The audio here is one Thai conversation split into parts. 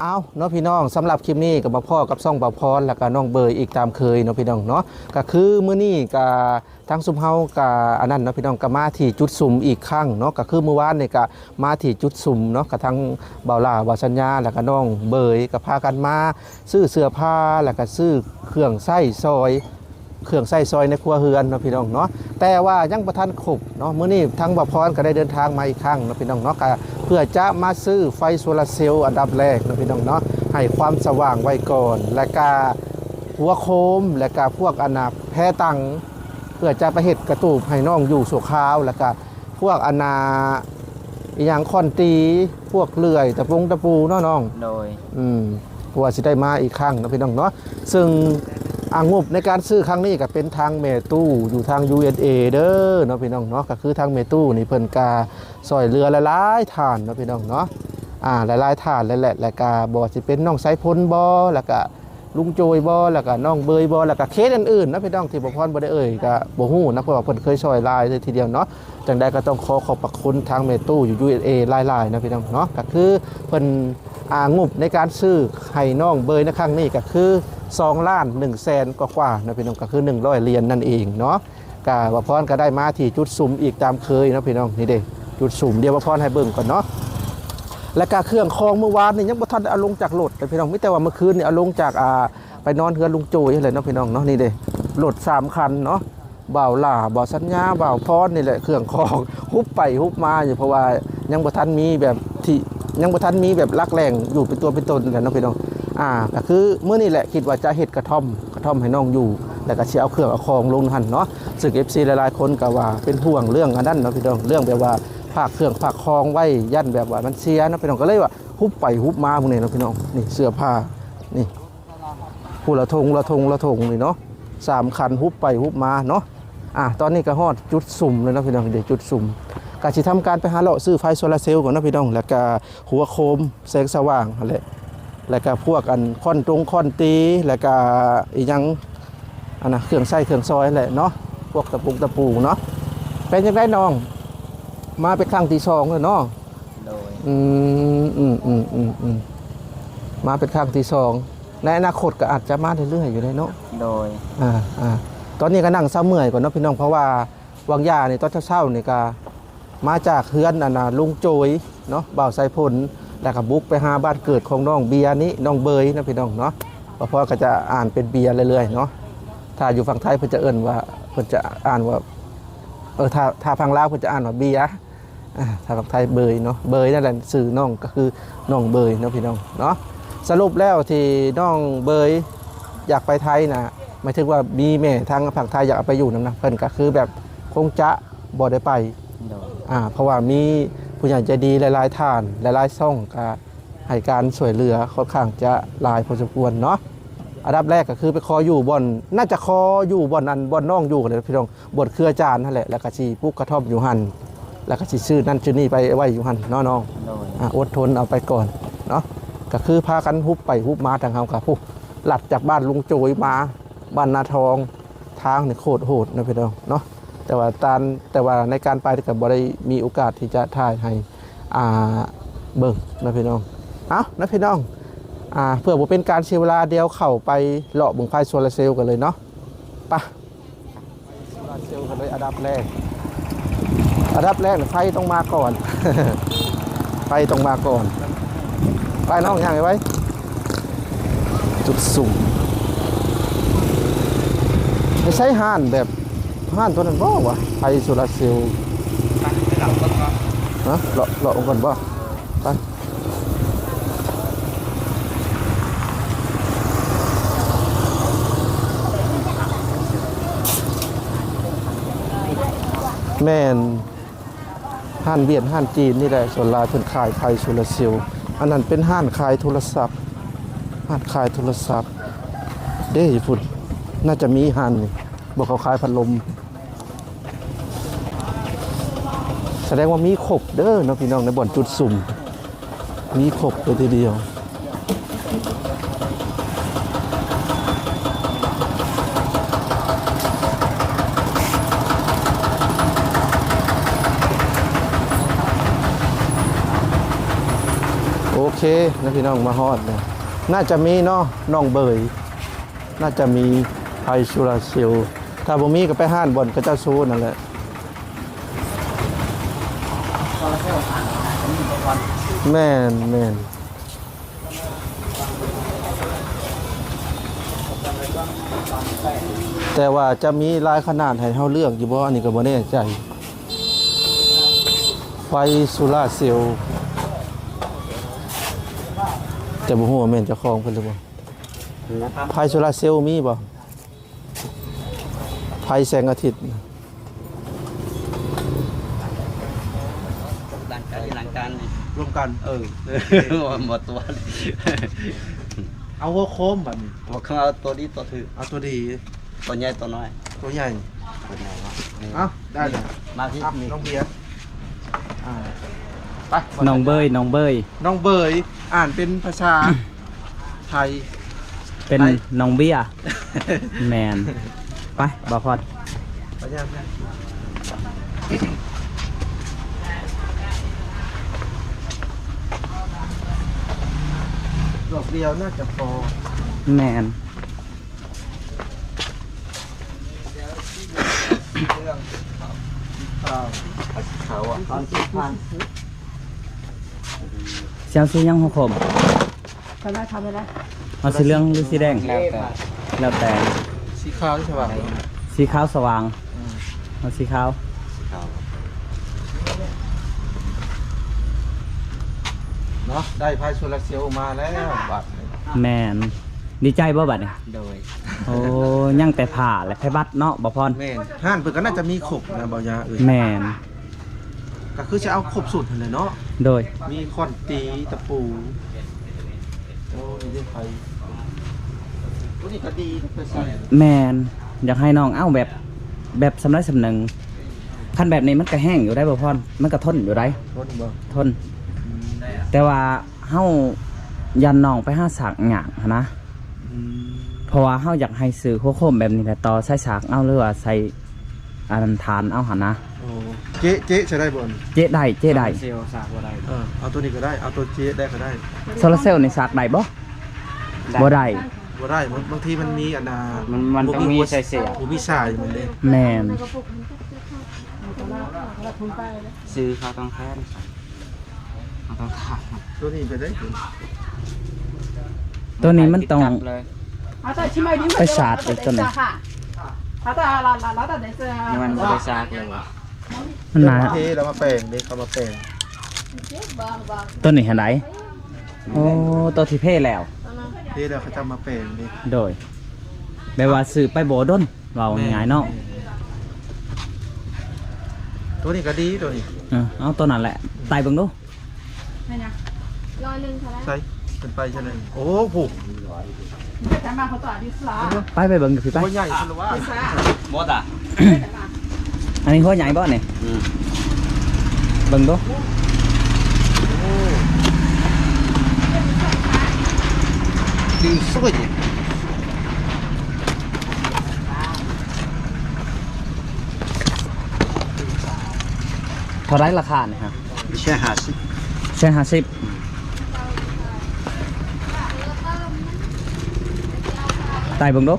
เอาเนาะพี่น้องสำหรับคลิปนี้กับมาพ่อกับซ่องเบาพรแล้วก็น้องเบยอีกตามเคยเนาะพี่น้องเนาะก็คือมื้อนี้กับทั้งซุมเฮากับอันนั้นเนาะพี่น้องก็มาที่จุดสุ่มอีกครั้งเนาะก็คือเมื่อวานนี่ก็มาที่จุดสุ่มเนาะกับทั้งเบาลาเบาสัญญาแล้วก็น้องเบยก็พากันมา ซื้อเสื้อผ้าแล้วก็ซื้อเครื่องใส้ซอย เครื่องใส่ซอยในครัวเฮือนเนาะพี่น้องเนาะแต่ว่ายังประทันครบเนาะมื้อนี้ทั้งบพรก็ได้เดินทางมาอีกครั้งเนาะพี่น้องเนาะก็เพื่อจะมาซื้อไฟโซลาร์เซลล์อันดับแรกเนาะพี่น้องเนาะให้ความสว่างไว้ก่อน และก็หัวโคมและก็พวกอนนาแพ้ตังเพื่อจะไปเฮ็ดกระตูบให้น้องอยู่สุขาว แล้วก็พวกอนนาอหย่างคอนตีพวกเลื่อยตะปงตะปูเนาะน้องโดยอืมเพราะว่าสิได้มาอีกครั้งนะพี่น้องเนาะซึ่ง อางบในการซื้อครั้งนี้ก็เป็นทางเมตู้อยู่ทาง U N A เด้อเนาะพี่น้องเนาะก็คือทางเมตู้นี่เพิ่นกาซอยเรือหลายๆฐานเนาะพี่น้องเนาะอ่าหลายๆฐานแล้วแหละแล้วก็บ่ว่าสิเป็นน้องไซพลบ่แล้วก็ ลุงโจยบ่แล้วก็น้องเบยบ่แล้วก็เคสอื่นๆนะพี่น้องที่บ่พรบ่ได้เอ่ยก็บ่ฮู้นะเพราะว่าเพิ่นเคยซอยลายเลยทีเดียวเนาะจังใดก็ต้องขอขอบพระคุณทางเมตู้อยู่ USA หลายๆนะพี่น้องเนาะก็คือเพิ่นอางบในการซื้อไห้น้องเบยในครั้งนี้ก็คือ2ล้าน1แสนกว่าๆนะพี่น้องก็คือ 100เหรียญนั่นเองเนาะกาว่าพรก็ได้มาที่จุดสุ่มอีกตามเคยนะพี่น้องนี่เด้จุดสุ่มเดียวว่าพรให้เบิ่งก่อนเนาะ และก็เครื่องคองเมื่อวานนี่ยังบ่ทันเอาลงจากรถเลยพี่น้องมิแต่ว่าเมื่อคืนนี่เอาลงจากอ่าไปนอนเฮือนลุงโจยเลยเนาะพี่น้องเนาะนี่เด้รถสามคันเนาะบ่าวล่าบ่าวสัญญาบ่าวพรนี่แหละเครื่องคองฮุบไปฮุบมาอยู่เพราะว่ายังบ่ทันมีแบบที่ยังบ่ทันมีแบบรักแรงอยู่เป็นตัวเป็นตนแหละเนาะพี่น้องอ่าก็คือเมื่อนี่แหละคิดว่าจะเฮ็ดกระท่อมกระท่อมให้น้องอยู่แล้วก็สิเอาเครื่องเอาของลงหันเนาะซึ่ง FC หลายๆคนก็ว่าเป็นห่วงเรื่องอันนั้นเนาะพี่น้องเรื่องแบบว่า ฝากเครื่องฝากของไว้ยันแบบว่ามันเสียนะพี่น้องก็เลยว่าฮุบไปฮุบมาพวกนี้นะพี่น้องนี่เสื้อผ้านี่ผู้ละทงละทงละทงนี่เนาะสามคันฮุบไปฮุบมาเนาะอะตอนนี้ก็ฮอดจุดสุ่มเลยนะพี่น้องเดี๋ยวจุดสุ่มก็สิทำการไปหาเลาะซื้อไฟโซลาเซลล์ก่อนนะพี่น้องแล้วก็หัวโคมแสงสว่างนั่นแล้วก็พวกอันค่อนตรงค่อนตีแล้วก็อีกยังอันนะเครื่องใส่เครื่องซอยแหละเนาะพวกตะปูตะปูเนาะเป็นยังไงน้อง มาเป็นครั้งที่สองเลยเนาะโดยอืมอืมอืมอืมอืมมาเป็นครั้งที่สองในอนาคตก็อาจจะมาเรื่อยๆอยู่เลยเนาะโดยอ่าอ่าตอนนี้ก็นั่งเศร้าเมื่อยก่อนเนาะพี่น้องเพราะว่าวังยาเนี่ยตอนเช้าๆนี่ก็มาจากเฮือนอันน่ะลุงโจยเนาะบ่าวไซพลแล้วก็บุกไปหาบ้านเกิดของน้องเบียร์นี้น้องเบยนะพี่น้องเนาะเพราะก็จะอ่านเป็นเบียร์เรื่อยๆเนาะถ้าอยู่ฝั่งไทยเพิ่นจะเอิ้นว่าเพิ่นจะอ่านว่าเออถ้าถ้าฝั่งลาวเพิ่นจะอ่านว่าเบียร์ อ่าถ้าฝั่งไทยเบยเนาะเบยนั่นแหละสื่อน้องก็คือน้องเบยเนาะพี่น้องเนาะสรุปแล้วที่น้องเบยอยากไปไทยนะหมายถึงว่ามีแม่ทางฝั่งไทยอยากเอาไปอยู่นำนะเพิ่นก็คือแบบคงจะบ่ได้ไปโดยอ่าเพราะว่ามีผู้ใหญ่ใจดีหลายๆท่านหลายๆซ่องก็ให้การช่วยเหลือค่อนข้างจะหลายพอสมควรเนาะอันดับแรกก็คือไปคออยู่บ่อน น่าจะคออยู่บ่อนนั้นบ่อนน้องอยู่กันเลยพี่น้องบ่อนเครืออาจารย์นั่นแหละแล้วก็สิปลูกกระท่อมอยู่หัน แล้วก็สิซื้อนั่นซื้อนี่ไปไว้อยู่หันเนาะน้องโดยอะอดทนเอาไปก่อนเนาะก็คือพากันฮุบไปฮุบมาทางเขากับผู้หลัดจากบ้านลุงโจยมาบ้านนาทองทางเนี่ยโคตรโหดนะพี่น้องเนาะแต่ว่าตานแต่ว่าในการไปกับบได้มีโอกาสที่จะถ่ายให้อ่าเบิ่งนะพี่น้องเอานะพี่น้องอ่าเพื่อบ่เป็นการเสียเวลาเดียวเข้าไปเลาะเบึงไฟโซลาร์เซลล์กันเลยเนาะไปโซลาร์เซลล์กันเลยอันดับแรก อันดับแรกเนี่ยไฟต้องมาก่อน ไฟต้องมาก่อน ไปน้องย่างไปไว้ จุดสุ่มไม่ใช่ห่านแบบห่านตัวนั้นบ่วะไฟโซลาร์เซลล์ฮะเลาะเลาะลงก่อนบ่ไปแม่น ห้านเวียนห้านจีนนี่แหละส่วนลายเพิ่นขายไฟโซลาร์เซลล์อันนั้นเป็นห้านขายโทรศัพท์ห้านขายโทรศัพท์ เด้ญี่ปุ่นน่าจะมีห้านนี่บอกเขาขายพัดลม แสดงว่ามีครบเด้อเนาะพี่น้องในบ่อนจุดสุ่ม มีครบเลยทีเดียว เคนะพี่น้องมาฮอดเนี่ยน่าจะมีเนาะน้องเบย น่าจะมีไพชูราเซลถ้าบ่มีก็ไปห้านบอนก็เจ้าซูนั่นแหละแม่นแม่นแต่ว่าจะมีลายขนาดให้เฮาเลือกอยู่บ่อันนี้ก็บ่แน่ใจ ไฟโซล่าเซลล์ แต่บ่ฮู้ว่าแม่นเจ้าของเพิ่นหรือบ่นะครับไฟโซลาร์เซลล์มีบ่ไฟแสงอาทิตย์หลังการหลังการนี่รวมกันเออหมดตัวเอาหัวโค้มบัดนี้บอกเขาเอาตัวนี้ตัวถือเอาตัวดี ตัวใหญ่ตัวน้อย ตัวใหญ่ตัวใหญ่วะเอาได้เลยมาที่อะนี่น้องเบียร์อ่า ไปน้องเบยน้องเบย น้องเบย อ่านเป็นภาษาไทย เป็นไปน้องเบี้ย แมน ไปบอพอดพยายามนะดอกเดียวน่าจะพอ แมนข้าวเขาอะตอนสิบพัน เสียงสียังหัวขมทำได้ทำไม่ได้เอาสีเหลืองหรือสีแดง แล้วแต่แล้วแต่ สีขาวใช่ป่ะสีขาวสว่างเอาสีขาวครับเนาะได้ไพ่โซลาร์เซลล์มาแล้วบัตรแมนดีใจบ่บัดเนี่ยโดย โอ้ยังแต่ผ่าและไพบัตรเนาะบอพอดแม่นห้านเปิดก็น่าจะมีครบนะเบายาเอ้ยแมน ก็คือจะเอาครบสุดเลยเนาะ โดย มีค้อนตีตะปูโอ้นี่ได้ไฟตัวนี้ก็ดีไปใส่แมนอยากให้น้องเอ้าแบบแบบสำนักสำนึงคันแบบนี้มันก็แห้งอยู่ได้บอพอดมันก็ทนอยู่ได้รถบ่ทนแต่ว่าเฮายันน้องไปห้าสากหยางหั้นนะ อืมเพราะว่าเฮาอยากให้ซื้อหัวโคมแบบนี้แหละต่อใส่สากเอาหรือว่าใส่อันนั้นทานเอาหันนะโอ้เจ๊เจ๊ใช้ได้บ่นเจ๊ได้เจ๊ได้เซลล์สากอะไรเออเอาตัวนี้ก็ได้เอาตัวเจ๊ได้ก็ได้โซลาร์เซลล์ในสากได้บ่บ่ได้บ่ได้บางบางทีมันมีอันนามันมันต้องมีใส่เสียบ่มีสายมันเด้แม่นแล้วก็ปลุกมันก็จะเข้าเอาตัวละเราทุนไปเลยซื้อเขาต้องแค้นเขาต้องถามตัวนี้ไปได้ตัวนี้มันต้องเลยเอาแต่ชิมไอ้ดิ้งไปชาร์จไอ้ตัวไหนค่ะเอาแต่ละละละแต่เด็กเสื้อนี่มันไม่ได้ซากเลยวะ มันหนาเทแล้วมาแปลงเด้เขามาแปลงบางบางตัวนี้หันไดโอ้ตัวที่เพ่แล้ว เทแล้วเขาจะมาแปลงเด้โดยแบบว่าซื้อไปบ่ดนเว้าง่ายๆเนาะตัวนี้ก็ดีตัวนี้เออเอาตัวนั้นแหละไต่เบิ่งดูนี่นะร้อยหนึ่งเท่าไหรใช่เป็นไปใช่ไหมโอ้ผูกแต่มาเขาต่อดิสลาไปไปเบิ่งกับพี่ไปตัวใหญ่สุดแล้วว่าดิสลาหมดอะ อันนี้หัวใหญ่บ่นี่อืมเบิ่งดูดีสุดเท่าไรราคาเนี่ยฮะไม่ใช่หาสิใช่ห้าสิบไต่เบิ่งดู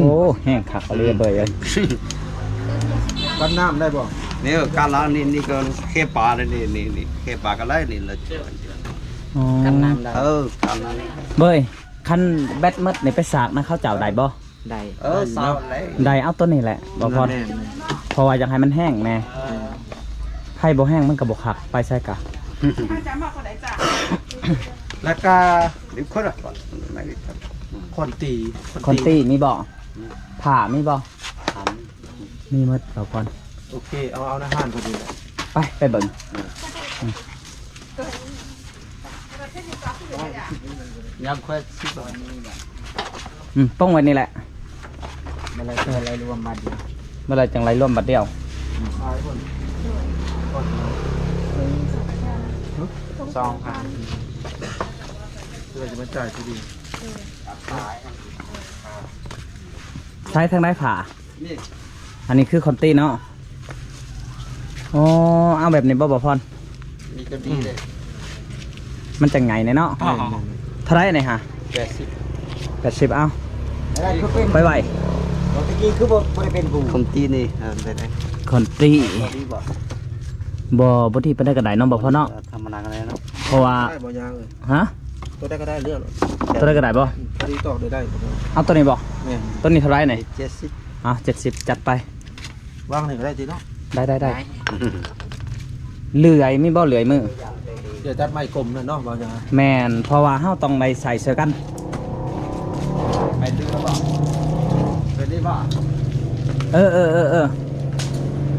โอ้แห้งขักเอาเรียบเลยเอ้ยกันน้ำได้บ่นี่การล้างนี่นี่ก็แค่ปลาเลยนี่นี่นี่แค่ปลาก็ได้นี่เลยอ๋อเออการล้างเบยคันแบตหมดในไปสากนะเขาเจ้าได้บ่ได้เออสาวเลยได้เอาตัวนี้แหละบ่พอแม่นเพราะว่าอยากให้มันแห้งแน่ไผ่บ่แห้งมันก็บ่คักไปใส่กะจะมาคนไหนจ้าแล้วก็นี่คนละไม่ได้ท คอนตีคอนตี้มีบ่ผ่ามีบ่ำมีหมดบ่พอนโอเค เอาเอาอาหารพอดีเลยไปไปเบิ่งยังค่อยสิบบาทอืมป้องไว้นี่แหละไม่ได้เคยอะไรรวมมาดีเมื่อไรจังไรร่วมบัดเดียวขายคนสองพันเพื่อจะมาจ่ายที่ดี ใช้ทางได้ผ่า นี่อันนี้คือคอนตี้เนาะอ๋อเอาแบบนี้บ่บ่พรมีก็ดีเลยมันจะไงเนี่ยเนาะเท่าไหรเนี่ยฮะแปดสิบแปดสิบเอาอะไรคือเป็นไปไหวตะกี้คือบ่บ่ได้เป็นผู้คมตีนี่เออได้ได้คอนตี้ดีบ่บ่บ่ที่ไปได้กระไดเนาะบ่พอเนาะธรรมดากันเลยเนาะเพราะว่าได้บ่ยางเลยฮะ ตัวได้ก็ได้เรื่องตัวได้กระไดบ่พอดีตอกได้ได้เอาตัวนี้บ่แม่นตัวนี้เท่าไหรเนี่ยเจ็ดสิบอะเจ็ดสิบจัดไปวางนี่ก็ได้ทีเนาะได้ได้ได้เหลื่อยมีบ่เหลื่อยมือเดี๋ยวจัดไม้กลมนั่นเนาะบ่ยางแมนเพราะว่าเฮาต้องได้ใส่เสื้อกันไปดึงแล้วบ่ไปนี่บ่เออเออเออเออ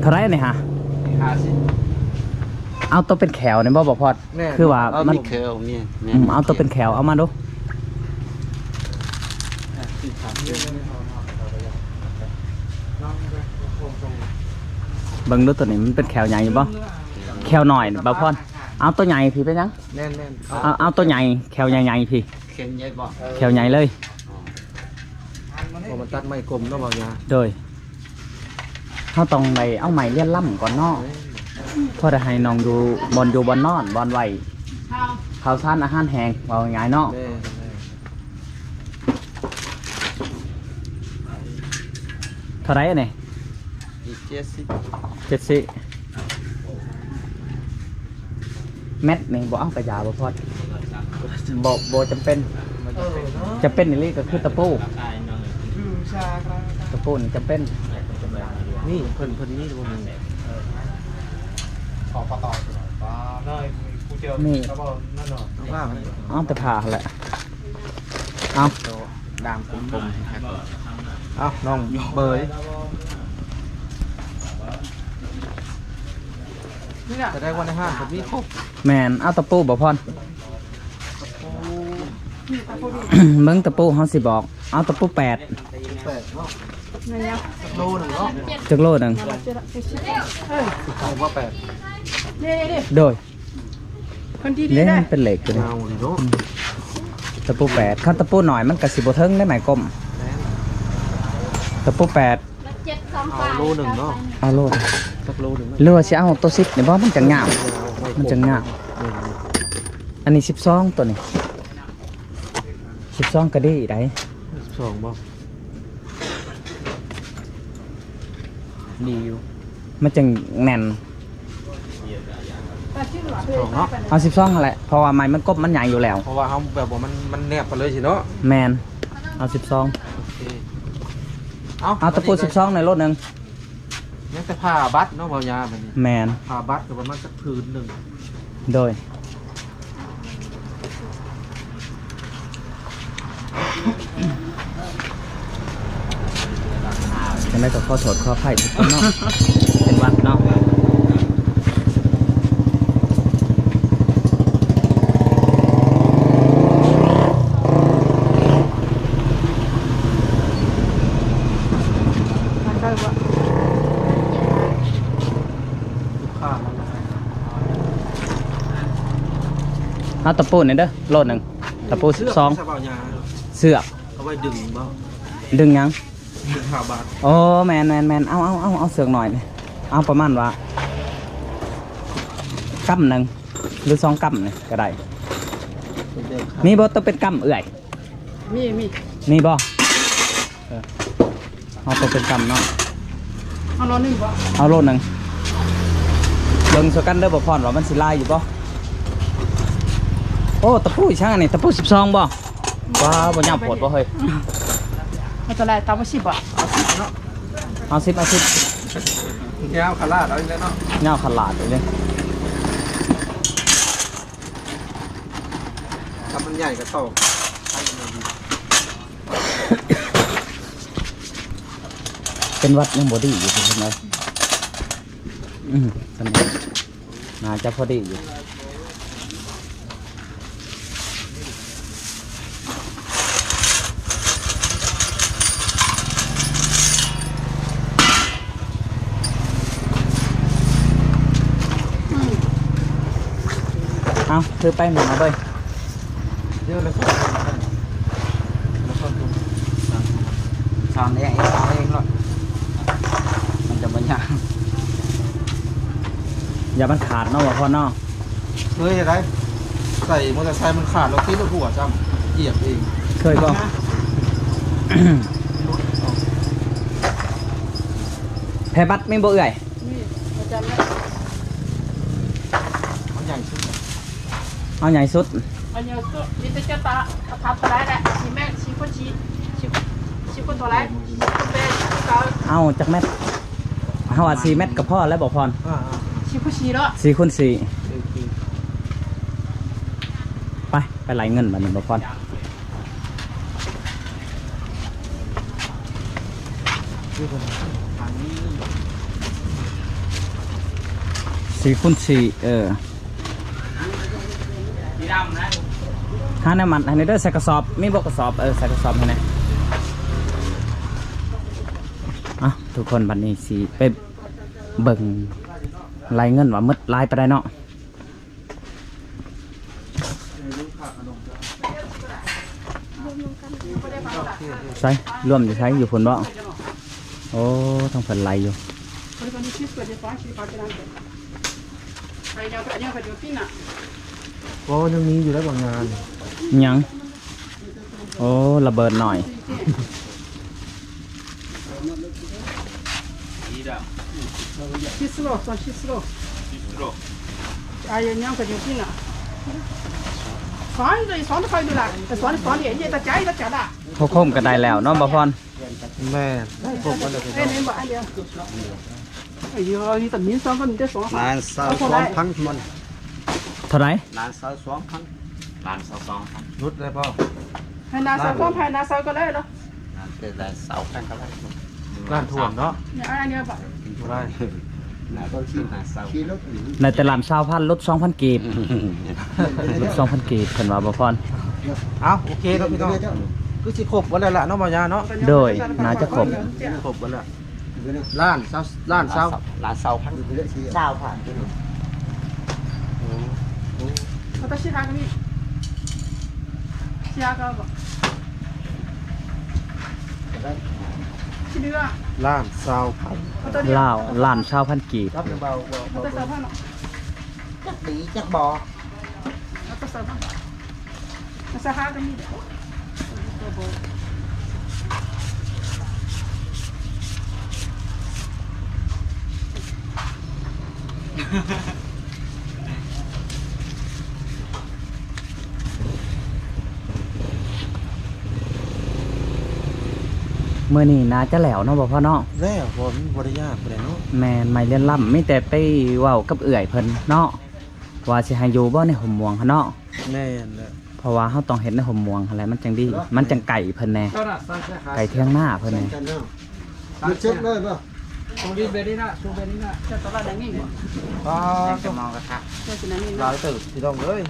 เท่าไหรเนี่ยฮะห้าสิบ เอาตัวเป็นแขวเนี่ยบ่บ่พอดแม่คือว่าเอามันมีเคลมีอืมเอาตัวเป็นแขวเอามาดูเบิ่งดูตัวนี้มันเป็นแขวใหญ่อยู่บ่แขวหน่อยบ่พอดเอาตัวใหญ่พี่ไปยังแน่นแน่นเอาเอาตัวใหญ่แขวใหญ่ๆพี่เข็มใหญ่บ่แขวใหญ่เลยพอมันตัดไม้กลมเนาะบ่ยางโดยเขาต้องไปเอาใหม่เลี้ยนล่ำก่อนเนอกเพราะจะให้น้องดูบอลอยู่บอลนอนบอลไหวข้าวสารอาหารแห้งเอาง่ายๆเนาะแม่แม่เท่าไหรเนี่ยอีกเจ็ดสิบเจ็ดสิแมทนี่บอกเอากระยาบ่พอดบอกบจำเป็นจะเป็นนี่ก็คือตะปูตะปูนี่จำเป็น นี่เพิ่นเพิ่นนี่ดูนี่ ของปตอนี่เอาว่ามันเอาแต่ผ่าแหละเอาดามกลมๆครับเอาน้องเบยนี่น่ะจะได้วันในห้างแบบนี้ครบแมนเอาตะปูบ่พอนนี่ตาพูดดิเบิ่งตะปูเขาสิบอก เอาตะปูแปดแปดเนาะนี่เนี่ยสักโลหนึ่งจักโลหนึ่งเฮ้ยว่าแปด นี่นี่โดยคนที่ดีเนี่ยได้มันเป็นเหล็กอยู่นี่เอาดิเนาะตะปูแปดขั้นตะปูหน่อยมันกระสิบเทิงได้ไหมกลมตะปูแปดเอาโลหนึ่งเนาะ เอาโลดสักโลหนึ่งเนาะหรือว่าสิเอาตัวสิบเนี่ยเพราะมันจะงาม มันจะงาม อันนี้สิบสองตัวนี้สิบสองก็ดีได้สิบสองบ่ดีอยู่มันจะแน่นแต่ชื่อหรอ สองเนาะเอาสิบสองแหละเพราะว่าไม้มันกบมันใหญ่อยู่แล้ว เพราะว่าเขาแบบว่ามันมันแนบไปเลยสิเนาะแมนเอาสิบสองโอเคเอาเอาตะปูสิบสองในรถหนึ่งยังแต่ผ้าบัตรเนาะเบายาแบบนี้แมนผ้าบัตรก็ประมาณสักพื้นหนึ่งโดยจะได้ก็ข้อโทษข้อไผ่ทุกคนเนาะเป็นวัดเนาะ มันก็ว่า ผ้ามันนะ เอาตะปูนี่เด้อโลดหนึ่งตะปูสิบสองเสื้เบายาเสือกเอาไว้ดึงบ่ดึงยังดึงผ้าบัตรโอ้แมนแมนแมนเอาเอาเอาเอาเสือกหน่อยนี่เอาประมาณว่ากัมหนึ่งหรือสองกัมนี่ก็ได้เด็กๆครับมีบ่ต้องเป็นกัมเอื่อยมีมีมีบ่เออเอาตัวเป็นกัมเนาะเอานอนหนึ่งบ่เอาโลหนึ่งเบิ่งสกันเด้อบ่พรว่ามันสิลายอยู่บ่โอ้ตะปูอีช่างอันนี้ตะปูสิบสองบ่ว้าวบ่ยาวโผดบ่เฮ้ยมันจะอะไรตามมาสิบ่เอาสิบเอาสิบแก้วคาราดเอาอีกแล้วเนาะยาวขลาดเลยเนี่ยถ้ามันใหญ่ก็ตอกเป็นวัดยังบ่ดีอยู่ทุกคนเลยอืมสำเร็จน่าจะพอดีอยู่ เอาถือไปหนึ่งเอาไปเยอะเลยครับแล้วก็ดูสอนเองเองเอาเองหรอกเนี่ยอย่ามันขาดเนาะบ่พอเนาะเคยเห็นไหมใส่มอเตอร์ไซค์มันขาดเราที่รถหัวจำเหยียบเองเคยบ่แพ้บัตรไม่บ่เอื่อยนี่อาจารย์แล้ว มันใหญ่สุด เอาใหญ่สุดอันนี้ก็นี่จะจะตาทับตัวไรแหละชีแม่ชีคนชีชีชีคนตัวไรชีคนเป็นชีเก่าเอาจากแมตเฮาว่า4เมตรก็พอแล้วบ่พรอ่าชีคนชีเนาะ4คูณ4ๆโอเคไปไปไหลเงินบัดนี้บ่พรสี่คูณสี่เออ ห้าน้ำมันให้ในเด้อใส่กระสอบมีบอกกระสอบเออใส่กระสอบให้หนะอะทุกคนบัดนี้สิไปเบิ่งรายเงินว่าหมืดลายไปได้เนาะใช่รวมจะใช้อยู่ผลบ่โอ้ต้องผลไหลอยู่คนคนที่ชีเกิดในฟ้าชีฟ้าจะนั่งเกิดไปเดียวไปเดียวไปเดียวพี่น่ะเพราะยังมีอยู่แล้วบางงาน ยังโอ้ระเบิดหน่อยชีสโลส่วนชีสโลไอ้ยังไปเดียวพี่น่ะสอนเลยสอนใครดูล่ะแต่สอนสอนเห็นยังตาใจตาจัดอะเขาคมกันได้แล้วเนาะบ่พรแม่ได้ครบกันเลยไอ้นี่บอกไอ้เดียวไอ้เดียวนี่แต่มิ้นสองก็มีแต่สองนานสาวสองพันมันเท่าไหรนานสาวสองพัน นานสาวสองพันรุดเลยพ่อให้นาสาวก็ให้นาสาวก็ได้เหรอนานเกิดได้สาวพันก็ได้ร้านถ่วงเนาะเนี่ยไอ้เนี่ยบอกได้นานก็ขี้นานสาวในแต่ลานเศร้าพันลดสองพันกีบลดสองพันกีบเพิ่นว่าบ่พรเอาโอเคครับพี่น้องคือสิครบวันแล้วล่ะเนาะบ่ยาเนาะโดยน่าจะครบครบวันแล้วล้านเศร้าล้านเศร้านานสาวพันเช้าผ่านไป私 ยาก็บอกชิเดือล้านชาวพันเอาตัลาวล้านชาวพันกีบรับเบาเบาเอาเบาตัวพันหรอกจักดีจักบอเอาตัวเสาพันมาสาขาก็มีเด้อตัวโบ นี้น่าจะแล้วเนาะบ่พอเนาะแล้วผมบริยากบ่ได้เนาะแม่นไม่เล่นล่ำมีแต่ไปเว้ากับเอื่อยเพิ่นเนาะว่าสิให้อยู่บ่ในห่มม่วงหั่นเนาะแม่นแหละเพราะว่าเฮาต้องเห็นในห่มม่วงหั่นแหละมันจังดี มันจังไก่เพิ่นแน่ไก่เที่ยงหน้าเพิ่นแน่มันเช็ดเลยป่ะจะตัวละนั่งนี่บ่ป้าจะมองกระทะจะสินั่งนี่หลายตื่นพี่น้องเอ้ย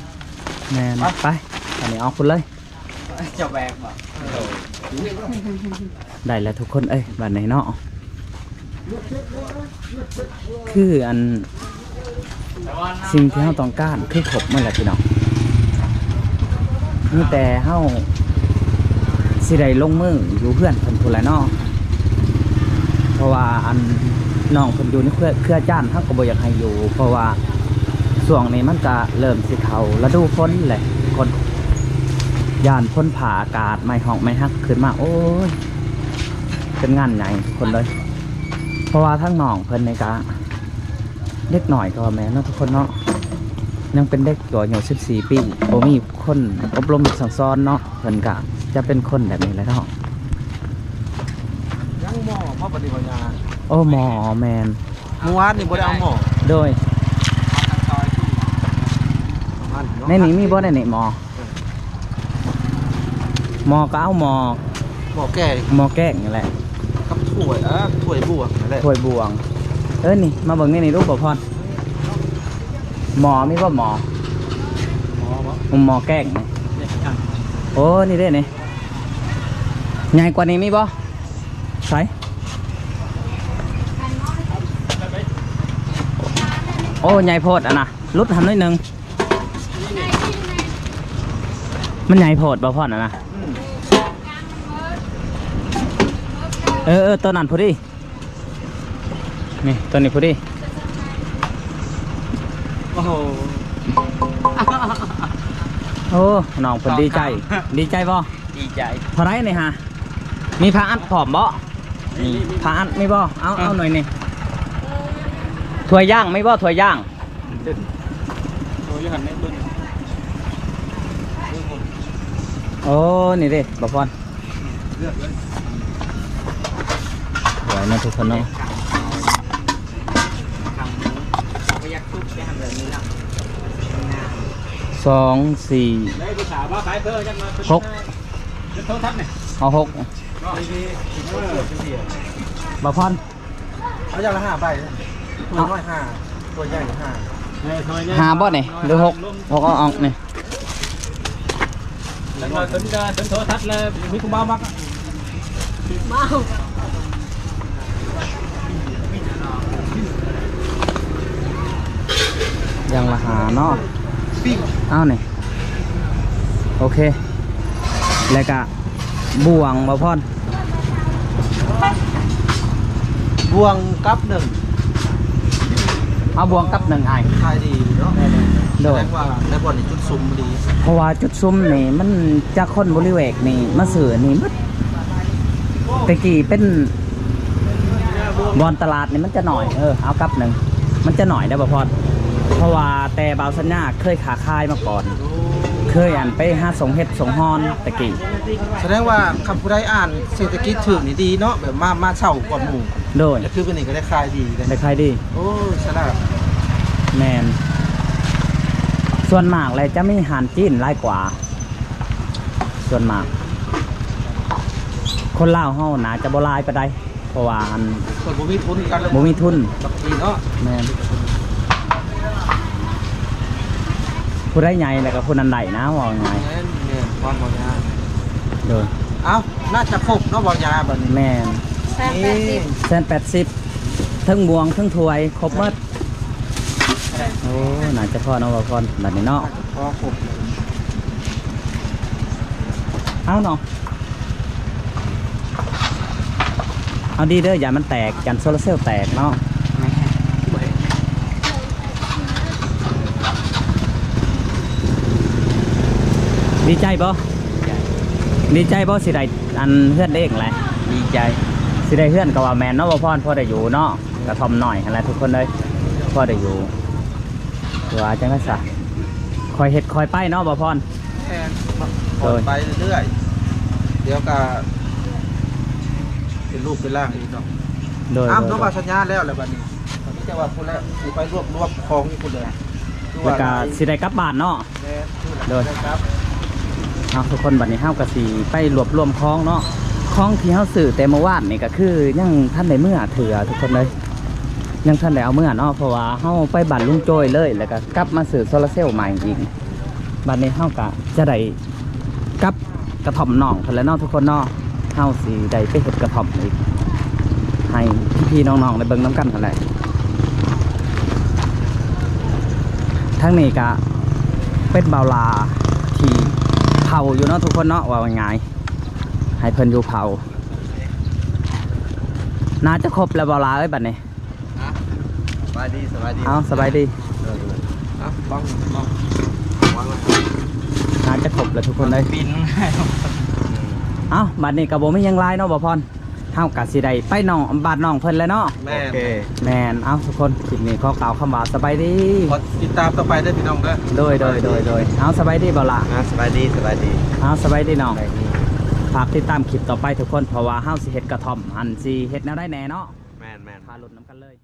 แม่นไปอันนี้เอาคุณเลย จะแบกบ่ได้แล้วทุกคนเอ้ยบัดนี้เนาะคืออันสิ่งที่เฮาต้องการคือครบหมดแล้วพี่น้องมีแต่เฮาสิได้ลงมืออยู่เพื่อนเพิ่นพู้นละเนาะเพราะว่าอันน้องเพิ่นอยู่ในเครือเครือจ้านเฮาก็บ่อยากให้อยู่ เพราะว่าช่วงนี้มันก็เริ่มสิเข้าฤดูฝนแหละคน ย่านพ้นผ่าอากาศไม่ห้องไม่ฮักขึ้นมา โอ้ยเป็นงานใหญ่คนเลย เพราะว่าทั้งน้องเพิ่นในกะเด็กหน่อยก็แม่เนาะทุกคนเนาะยังเป็นเด็กตัวอยู่ 14 ปีบ่มีคนอบรมสั่งสอนเนาะเพิ่นกะจะเป็นคนแบบนี้แหละเนาะยังหม้อพ่อปฏิบัติงานโอ้หมอแมนเมื่อวานนี่บ่ได้เอาหม้อโดยอันเนาะในนี้มีบ่ในนี้หมอ หมอก็เอาหมอหม้อแก่หมอแกล้งนี่แหละกับถ้วยอะถ้วยบวกนั่นแหละถ้วยบวง เอ้ยนี่ มาเบิ่งนี่นี่รูปบ่พรหมอมีบ่หมอหม้อบ่ผมหมอแกล้งนี่โอ้นี่เด้นี่ใหญ่กว่านี้มีบ่ใส่โอ้ใหญ่โพดอะนะลุดทำหน่อยหนึงมันใหญ่โพดบ่พ่อนอะนะ เออเออตัวนั้นพอดี นี่ตัวนี้พอดี โอ้โหโอ้น้องเพิ่นดีใจ ดีใจบ่ดีใจเท่าไรนี่ฮะ มีผ้าอัดผอมบ่นี่ผ้าอัดไม่บ่เอาเอาหน่อยนี่ถั่วย่างไม่บ่ถั่วย่างโอ้ยหันไม่เบิ้งโอ้นี่เด้บ่พรสวยนะ ทุกคนเนาะสองสี่ได้ภาษาว่าขายเพิ่มยังมาหกโทษทัศน์เนี่ยเอาหกบ่พรเอาอย่างละห้าใบตัวน้อยห้าตัวใหญ่ห้าหาบ่นี่หรือหกหกเอาออกนี่แล้วก็ถึงจะถึงโทษทัศน์เลยมีคุณบ้ามัก ยังละหาเนาะเอานี่โอเค แล้วก็บ่วงบ่พรบวงกับหนึ่งเอาบ่วงกับหนึ่งไอ้ขายดีเนาะโดแสยดงว่าในบ่อนนี่จุดซุ่มดี เพราะว่าจุดซุ่มนี่มันจะคนบริเวณนี่มาสื่อนี่มันตะกี้เป็นบอลตลาดนี่มันจะหน่อยเออเอากับหนึ่งมันจะหน่อยได้บ่พอด เพราะว่าแต่บาวสัญญาเคยขาคายมาก่อน เคยอ่านไปหาสงเฮ็ดสงฮอนตะกี้แสดงว่าคำผู้ใดอ่านเศรษฐกิจถึงนี่ดีเนาะแบบมามาเช่ากว่าหมู่โดยแล้วคือเป็นนี่ก็ได้ขายดีเลยได้ขายดีโอ้ยฉลาดแมนส่วนมากเลยจะไม่หานจีนร้ายกว่า ส่วนมาก คนลาวเฮาน่าจะบ่หลายปานใดเพราะว่าอันคนบ่มีทุนกันเลยบ่มีทุนบางทีเนาะ แม่น ผู้ได้ใหญ่แล้วก็ผู้นั้นได้นะว่าไงแม่นแม่นความบ่ยากโดยเอ้าน่าจะครบเนาะบ่ยาบัดนี้แม่นนี่แสนแปดสิบทั้งบวงทั้งถวยครบหมดโอ้น่าจะพอเนาะว่าพรแบบนี้เนาะพอครบเอาเนาะเอาดีเด้ออย่ามันแตกยันโซลาร์เซลล์แตกเนาะ ดีใจบ่ดีใจบ่สิได้อันเพื่อนเด้งแหละดีใจสิได้เพื่อนก็ว่าแมนเนาะบ่พรพ่อได้อยู่เนาะกระทอมหน่อยอะไรทุกคนเลยพ่อได้อยู่ตัวาจังได๋ซะคอยเฮ็ดคอยไปเนาะบ่พรแม่นปล่อยไปเรื่อยๆเดี๋ยวก็เป็นรูปเป็นร่างอีกเนาะโดยอ้าวโดต้องยว่าสัญญาแล้วแหละบัดนี้ตอนนี้จะว่าคนแรกสิไปรวบรวมของอีกคนเลยคือแล้วว่าก็สิได้กลับบ้านเนาะแม่ชื่อโดยอะไรครับ เอาทุกคนบัดนี้เฮาก็สิไปรวบรวมของเนาะของที่เฮาซื้อแต่เมื่อวานนี่ก็คือยังท่านได้เมื่อเถือทุกคนเลยยังท่านได้เอาเมื่อเนาะเพราะว่าเฮาวไปบ้านลุงโจยเลยแล้วก็กลับมาซื้อโซลาร์เซลล์ใหม่อีกบัดนี้เฮาก็จะได้กลับกระท่อมน้องเพิ่นแล้วเนาะทุกคนเนาะเฮาวสิได้ไปเฮ็ดกระท่อมอีกให้พี่ๆน้องๆได้เบิ่งนํกันท่าไหร่ทั้งนี้ก็เป็นเบาลาที่าอยู่เนาะทุกคนเนาะว่าง่ายๆให้เพิ่นอยู่เผาน่าจะครบแล้วเบาลาเอ้ยบัดนี้สบายดีสบายดีเอาสบายดีอะบ้องบ้องวางไว้น่าจะครบแล้วทุกคนเลยปินเอาบัดนี้ก็บ่มีหยังหลายเนาะบ่พร เฮากะสิได้ไปน้องบ้านน้องเพิ่นแล้วเนาะแม่โอเคแม่นเอาทุกคนคลิปนี้ขอกล่าวคำว่าสบายดีขอติดตามต่อไปได้อพี่น้องเด้อโดยโดยโดยโดยเอาสบายดีเบาลาอะสบายดีสบายดีเอาสบายดีน้อง ฝากติดตามคลิปต่อไปทุกคนเพราะว่าเฮาสิเฮ็ดกระท่อมหันสิเฮ็ดแนวได้แน่เนาะแม่นแม่น พาลุ้นน้ำกันเลย